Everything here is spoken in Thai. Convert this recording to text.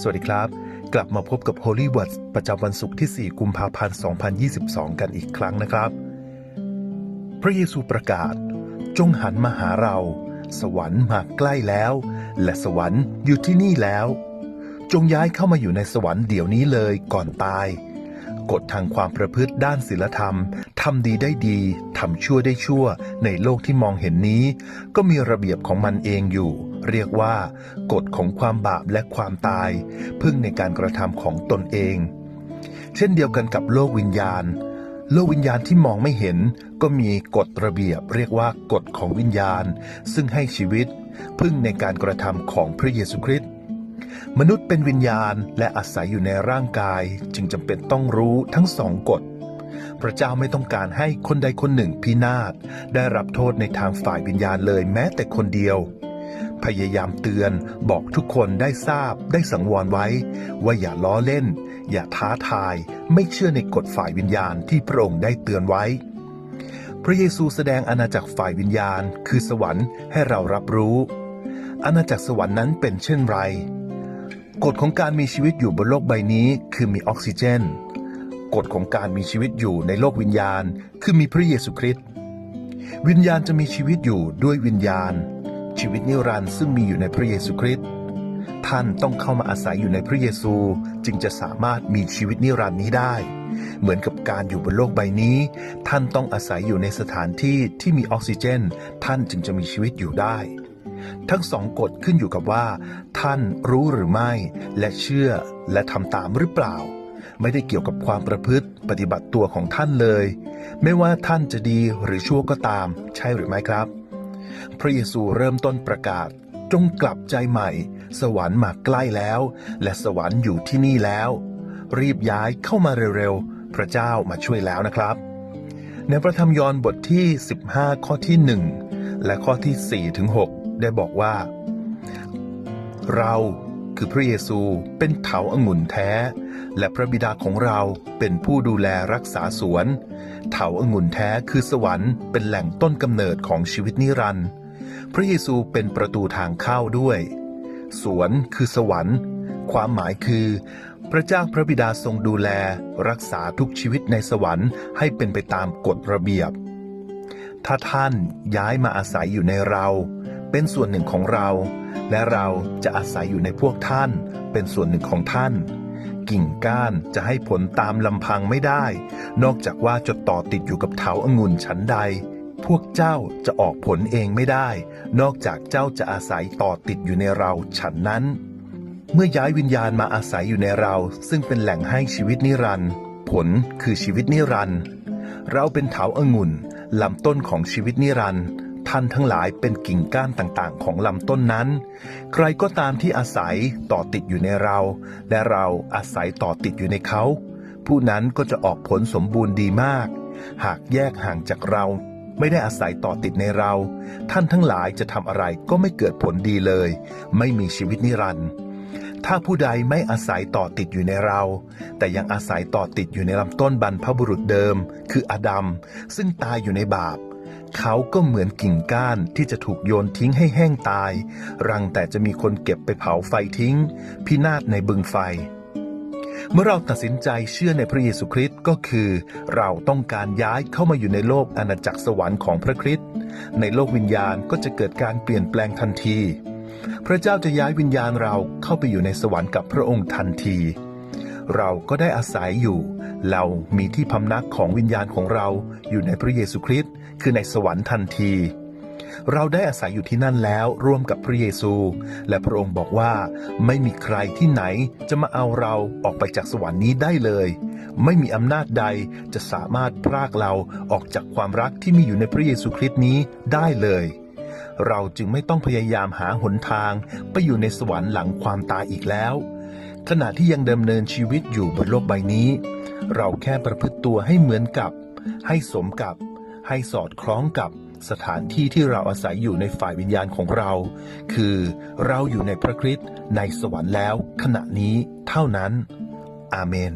สวัสดีครับ กลับมาพบกับ Holy Words ประจำวันศุกร์ที่ 4 กุมภาพันธ์ 2022 กันอีกครั้งนะครับ พระเยซูประกาศ จงหันมาหาเรา สวรรค์มาใกล้แล้ว และสวรรค์อยู่ที่นี่แล้ว จงย้ายเข้ามาอยู่ในสวรรค์เดี๋ยวนี้เลยก่อนตาย กฎทางความประพฤติด้านศีลธรรมทำดีได้ดีทำชั่วได้ชั่ว ในโลกที่มองเห็นนี้ ก็มีระเบียบของมันเองอยู่ เรียกว่ากฎของความบาปและความตาย พึ่งในการกระทำของตนเอง เช่นเดียวกันกับโลกวิญญาณ โลกวิญญาณที่มองไม่เห็น ก็มีกฎระเบียบ เรียกว่ากฎของวิญญาณ ซึ่งให้ชีวิต พึ่งในการกระทำของพระเยซูคริสต์มนุษย์เป็นวิญญาณและอาศัยอยู่ในร่างกาย จึงจำเป็นต้องรู้ทั้งสองกฎพระเจ้าไม่ต้องการให้คนใดคนหนึ่งพินาศได้รับโทษในทางฝ่ายวิญญาณเลยแม้แต่คนเดียว พยายามเตือน บอกทุกคนได้ทราบได้สังวรไว้ ว่าอย่าล้อเล่น อย่าท้าทาย ไม่เชื่อในกฎฝ่ายวิญญาณที่พระองค์ได้เตือนไว้ พระเยซูแสดงอาณาจักรฝ่ายวิญญาณ คือสวรรค์ให้เรารับรู้อาณาจักรสวรรค์นั้นเป็นเช่นไร กฎของการมีชีวิตอยู่บนโลกใบนี้คือมีออกซิเจน กฎของการมีชีวิตอยู่ในโลกวิญญาณ คือมีพระเยซูคริสต์วิญญาณจะมีชีวิตอยู่ด้วยวิญญาณ ชีวิตนิรันดร์ซึ่งมีอยู่ในพระเยซูคริสต์ท่านต้องเข้ามาอาศัยอยู่ในพระเยซูจึงจะสามารถมีชีวิตนิรันดร์นี้ได้ เหมือนกับการอยู่บนโลกใบนี้ ท่านต้องอาศัยอยู่ในสถานที่ที่มีออกซิเจน ท่านจึงจะมีชีวิตอยู่ได้ ทั้งสองกฎขึ้นอยู่กับว่า ท่านรู้หรือไม่ และเชื่อและทำตามหรือเปล่า ไม่ได้เกี่ยวกับความประพฤติปฏิบัติตัวของท่านเลย ไม่ว่าท่านจะดีหรือชั่วก็ตาม ใช่หรือไม่ครับ พระเยซูเริ่มต้นประกาศ จงกลับใจใหม่ สวรรค์มาใกล้แล้ว และสวรรค์อยู่ที่นี่แล้ว รีบย้ายเข้ามาเร็วๆ พระเจ้ามาช่วยแล้วนะครับ ในพระธรรมยอห์นบทที่ 15 ข้อที่ 1 และข้อที่4ถึง6ได้บอกว่า เรา คือพระเยซูเป็นเถาองุ่นแท้ และพระบิดาของเราเป็นผู้ดูแลรักษาสวน เถาองุ่นแท้คือสวรรค์เป็นแหล่งต้นกำเนิดของชีวิตนิรันดร์พระเยซูเป็นประตูทางเข้าด้วย สวนคือสวรรค์ ความหมายคือ พระเจ้าพระบิดาทรงดูแล รักษาทุกชีวิตในสวรรค์ให้เป็นไปตามกฎระเบียบ ถ้าท่านย้ายมาอาศัยอยู่ในเรา เป็นส่วนหนึ่งของเรา และเราจะอาศัยอยู่ในพวกท่าน เป็นส่วนหนึ่งของท่าน กิ่งก้านจะให้ผลตามลำพังไม่ได้ นอกจากว่าจะต่อติดอยู่กับเถาองุ่นชั้นใด พวกเจ้าจะออกผลเองไม่ได้ นอกจากเจ้าจะอาศัยต่อติดอยู่ในเราฉันนั้น เมื่อย้ายวิญญาณมาอาศัยอยู่ในเรา ซึ่งเป็นแหล่งให้ชีวิตนิรันดร์ผลคือชีวิตนิรันดร์เราเป็นเถาองุ่นลำต้นของชีวิตนิรันดร์ ท่านทั้งหลายเป็นกิ่งก้านต่างๆ ของลำต้นนั้น ใครก็ตามที่อาศัยต่อติดอยู่ในเรา และเราอาศัยต่อติดอยู่ในเขา ผู้นั้นก็จะออกผลสมบูรณ์ดีมาก หากแยกห่างจากเรา ไม่ได้อาศัยต่อติดในเรา ท่านทั้งหลายจะทำอะไรก็ไม่เกิดผลดีเลย ไม่มีชีวิตนิรันดร์ถ้าผู้ใดไม่อาศัยต่อติดอยู่ในเรา แต่ยังอาศัยต่อติดอยู่ในลำต้นบรรพบุรุษเดิม คืออดัมซึ่งตายอยู่ในบาป เขาก็เหมือนกิ่งก้านที่จะถูกโยนทิ้งให้แห้งตาย รังแต่จะมีคนเก็บไปเผาไฟทิ้ง พินาศในบึงไฟ เมื่อเราตัดสินใจเชื่อในพระเยซูคริสต์ก็คือ เราต้องการย้ายเข้ามาอยู่ในโลกอาณาจักรสวรรค์ของพระคริสต์ในโลกวิญญาณก็จะเกิดการเปลี่ยนแปลงทันที พระเจ้าจะย้ายวิญญาณเราเข้าไปอยู่ในสวรรค์กับพระองค์ทันที เราก็ได้อาศัยอยู่ เรามีที่พำนักของวิญญาณของเราอยู่ในพระเยซูคริสต์คือในสวรรค์ทันที เราได้อาศัยอยู่ที่นั่นแล้วร่วมกับพระเยซู และพระองค์บอกว่า ไม่มีใครที่ไหนจะมาเอาเราออกไปจากสวรรค์นี้ได้เลย ไม่มีอำนาจใดจะสามารถพรากเราออกจากความรักที่มีอยู่ในพระเยซูคริสต์นี้ได้เลยเราจึงไม่ต้องพยายามหาหนทางไปอยู่ในสวรรค์หลังความตายอีกแล้ว ขณะที่ยังดำเนินชีวิตอยู่บนโลกใบนี้ เราแค่ประพฤติตัวให้เหมือนกับ ให้สมกับ ให้สอดคล้องกับสถานที่ที่เราอาศัยอยู่ในฝ่ายวิญญาณของเรา คือเราอยู่ในพระคริสต์ในสวรรค์แล้ว ขณะนี้เท่านั้น อาเมน